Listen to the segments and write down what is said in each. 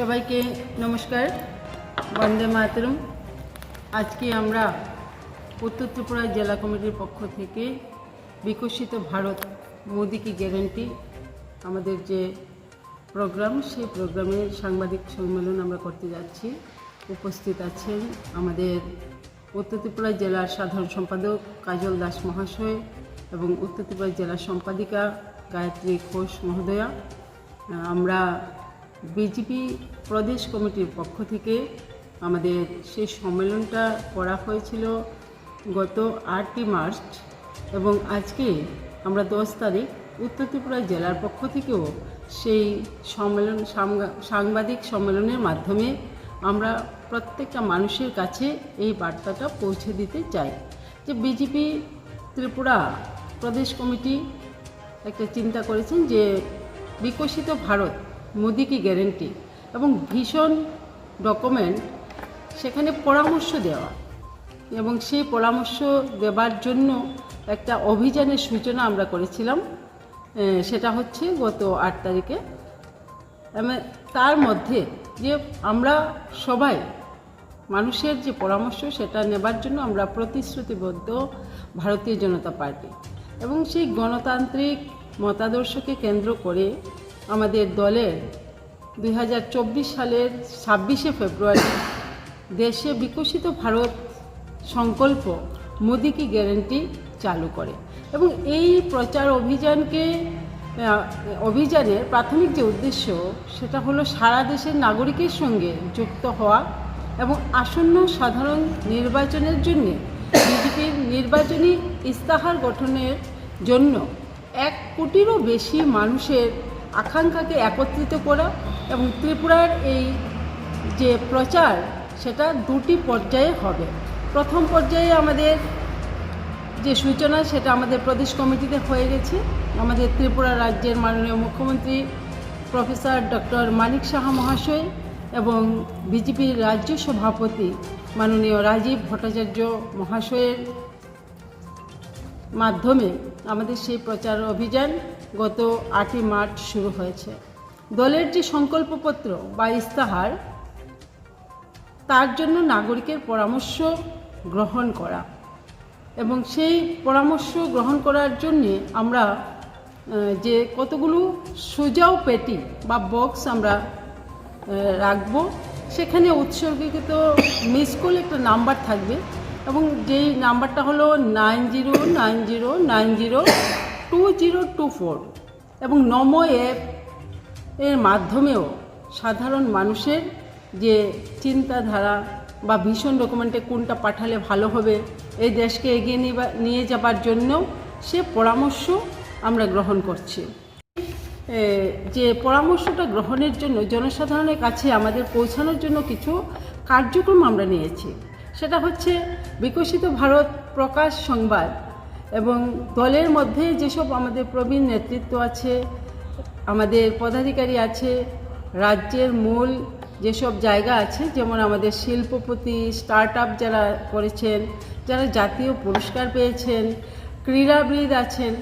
সবাইকে নমস্কার, বন্দে মাতরম। আজকে আমরা উত্তর ত্রিপুরা জেলা কমিটির পক্ষ থেকে বিকশিত ভারত মোদি কি গ্যারেন্টি আমাদের যে প্রোগ্রাম, সেই প্রোগ্রামে সাংবাদিক সম্মেলন আমরা করতে যাচ্ছি। উপস্থিত আছেন আমাদের উত্তর ত্রিপুরা জেলার সাধারণ সম্পাদক কাজল দাস মহাশয় এবং উত্তর ত্রিপুরা জেলার সম্পাদিকা গায়ত্রী ঘোষ মহোদয়া। আমরা বিজেপি প্রদেশ কমিটির পক্ষ থেকে আমাদের সেই সম্মেলনটা করা হয়েছিল গত আটই মার্চ এবং আজকে আমরা দশ তারিখ উত্তর ত্রিপুরা জেলার পক্ষ থেকেও সেই সম্মেলন সাংবাদিক সম্মেলনের মাধ্যমে আমরা প্রত্যেকটা মানুষের কাছে এই বার্তাটা পৌঁছে দিতে চাই। যে বিজেপি ত্রিপুরা প্রদেশ কমিটি একটা চিন্তা করেছেন যে বিকশিত ভারত মোদি কি গ্যারেন্টি এবং ভীষণ ডকুমেন্ট সেখানে পরামর্শ দেওয়া এবং সেই পরামর্শ দেবার জন্য একটা অভিযানের সূচনা আমরা করেছিলাম সেটা হচ্ছে গত আট তারিখে। তার মধ্যে যে আমরা সবাই মানুষের যে পরামর্শ সেটা নেবার জন্য আমরা প্রতিশ্রুতিবদ্ধ ভারতীয় জনতা পার্টি এবং সেই গণতান্ত্রিক মতাদর্শকে কেন্দ্র করে আমাদের দলের দু হাজার চব্বিশ সালের ছাব্বিশে ফেব্রুয়ারি দেশে বিকশিত ভারত সংকল্প মোদি কি গ্যারেন্টি চালু করে। এবং এই প্রচার অভিযানকে অভিযানের প্রাথমিক যে উদ্দেশ্য, সেটা হলো সারা দেশের নাগরিকের সঙ্গে যুক্ত হওয়া এবং আসন্ন সাধারণ নির্বাচনের জন্য বিজেপির নির্বাচনী ইস্তাহার গঠনের জন্য এক কোটিরও বেশি মানুষের আকাঙ্ক্ষাকে একত্রিত করা এবং ত্রিপুরার এই যে প্রচার, সেটা দুটি পর্যায়ে হবে। প্রথম পর্যায়ে আমাদের যে সূচনা, সেটা আমাদের প্রদেশ কমিটিতে হয়ে গেছে। আমাদের ত্রিপুরা রাজ্যের মাননীয় মুখ্যমন্ত্রী প্রফেসর ডক্টর মানিক সাহা মহাশয় এবং বিজেপির রাজ্য সভাপতি মাননীয় রাজীব ভট্টাচার্য মহাশয়ের মাধ্যমে আমাদের সেই প্রচার অভিযান গত আটই মার্চ শুরু হয়েছে। দলের যে সংকল্পপত্র বা ইস্তাহার তার জন্য নাগরিকের পরামর্শ গ্রহণ করা এবং সেই পরামর্শ গ্রহণ করার জন্যে আমরা যে কতগুলো সোজাও পেটি বা বক্স আমরা রাখব, সেখানে উৎসর্গীকৃত মিস কল একটা নাম্বার থাকবে এবং যেই নাম্বারটা হলো nine zero nine zero nine zero two zero two four এবং নমো অ্যাপ এর মাধ্যমেও সাধারণ মানুষের যে চিন্তাধারা বা ভীষণ ডকুমেন্টে কোনটা পাঠালে ভালো হবে, এই দেশকে এগিয়ে নিয়ে যাবার জন্য সে পরামর্শ আমরা গ্রহণ করছি। যে পরামর্শটা গ্রহণের জন্য, জনসাধারণের কাছে আমাদের পৌঁছানোর জন্য কিছু কার্যক্রম আমরা নিয়েছি। সেটা হচ্ছে বিকশিত ভারত প্রকাশ সংবাদ এবং দলের মধ্যে যেসব আমাদের প্রবীণ নেতৃত্ব আছে, আমাদের পদাধিকারী আছে, রাজ্যের মূল যেসব জায়গা আছে, যেমন আমাদের শিল্পপতি স্টার্ট আপ যারা করেছেন, যারা জাতীয় পুরস্কার পেয়েছেন, ক্রীড়াবিদ আছেন,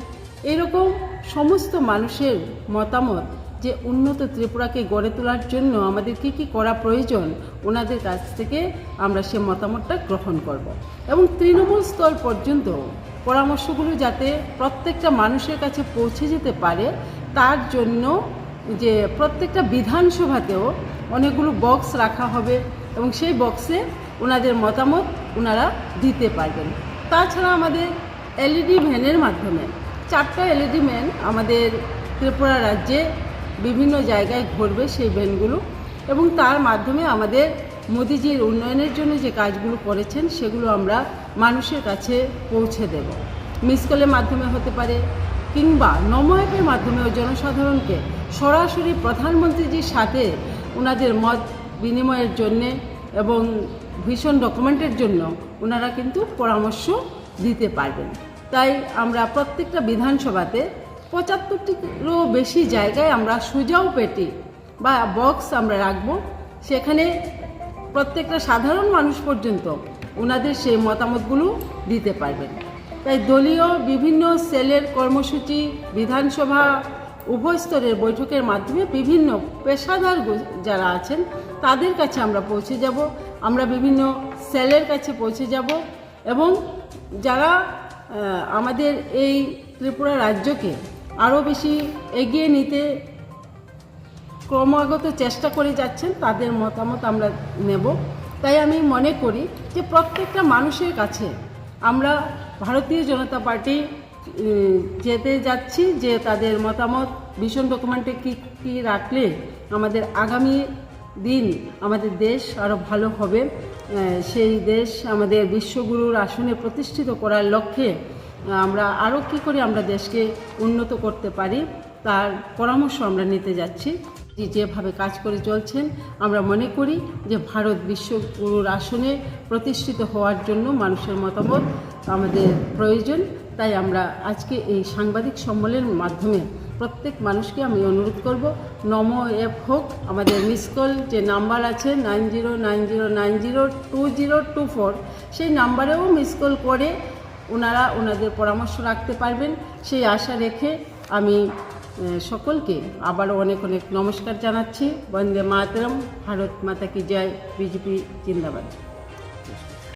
এরকম সমস্ত মানুষের মতামত যে উন্নত ত্রিপুরাকে গড়ে তোলার জন্য আমাদের কি কি করা প্রয়োজন, ওনাদের কাছ থেকে আমরা সে মতামতটা গ্রহণ করব। এবং তৃণমূল স্তর পর্যন্ত পরামর্শগুলো যাতে প্রত্যেকটা মানুষের কাছে পৌঁছে যেতে পারে, তার জন্য যে প্রত্যেকটা বিধানসভাতেও অনেকগুলো বক্স রাখা হবে এবং সেই বক্সে ওনাদের মতামত ওনারা দিতে পারবেন। তাছাড়া আমাদের এলইডি ভ্যানের মাধ্যমে, চারটা এলইডি ভ্যান আমাদের ত্রিপুরা রাজ্যে বিভিন্ন জায়গায় ঘুরবে সেই ভ্যানগুলো এবং তার মাধ্যমে আমাদের মোদিজির উন্নয়নের জন্য যে কাজগুলো করেছেন, সেগুলো আমরা মানুষের কাছে পৌঁছে দেব। মিস কলের মাধ্যমে হতে পারে কিংবা নমো অ্যাপের মাধ্যমেও জনসাধারণকে সরাসরি প্রধানমন্ত্রীজির সাথে ওনাদের মত বিনিময়ের জন্যে এবং ভীষণ ডকুমেন্টের জন্য ওনারা কিন্তু পরামর্শ দিতে পারবেন। তাই আমরা প্রত্যেকটা বিধানসভাতে পঁচাত্তরটিরও বেশি জায়গায় আমরা সুজাও পেটি বা বক্স আমরা রাখব। সেখানে প্রত্যেকটা সাধারণ মানুষ পর্যন্ত ওনাদের সেই মতামতগুলো দিতে পারবেন। তাই দলীয় বিভিন্ন সেলের কর্মসূচি, বিধানসভা, উভয় স্তরের বৈঠকের মাধ্যমে বিভিন্ন পেশাদার যারা আছেন, তাদের কাছে আমরা পৌঁছে যাব। আমরা বিভিন্ন সেলের কাছে পৌঁছে যাব এবং যারা আমাদের এই ত্রিপুরা রাজ্যকে আরও বেশি এগিয়ে নিতে ক্রমাগত চেষ্টা করে যাচ্ছেন, তাদের মতামত আমরা নেব। তাই আমি মনে করি যে প্রত্যেকটা মানুষের কাছে আমরা ভারতীয় জনতা পার্টি যেতে যাচ্ছি, যে তাদের মতামত, ভীষণ ডকুমেন্টে কী কী রাখলে আমাদের আগামী দিন আমাদের দেশ আরও ভালো হবে। সেই দেশ আমাদের বিশ্বগুরুর আসনে প্রতিষ্ঠিত করার লক্ষ্যে আমরা আরও কী করে আমরা দেশকে উন্নত করতে পারি, তার পরামর্শ আমরা নিতে যাচ্ছি। যেভাবে কাজ করে চলছেন, আমরা মনে করি যে ভারত বিশ্বগুরুর আসনে প্রতিষ্ঠিত হওয়ার জন্য মানুষের মতামত আমাদের প্রয়োজন। তাই আমরা আজকে এই সাংবাদিক সম্মেলনের মাধ্যমে প্রত্যেক মানুষকে আমি অনুরোধ করব, নমো অ্যাপ হোক, আমাদের মিস কল যে নাম্বার আছে nine zero nine zero nine zero two zero two four, সেই নাম্বারেও মিস কল করে ওনারা ওনাদের পরামর্শ রাখতে পারবেন। সেই আশা রেখে আমি সকলকে আবারও অনেক অনেক নমস্কার জানাচ্ছি। বন্দে মাতরম ভারত মাতা কি জয় বিজেপি জিন্দাবাদ।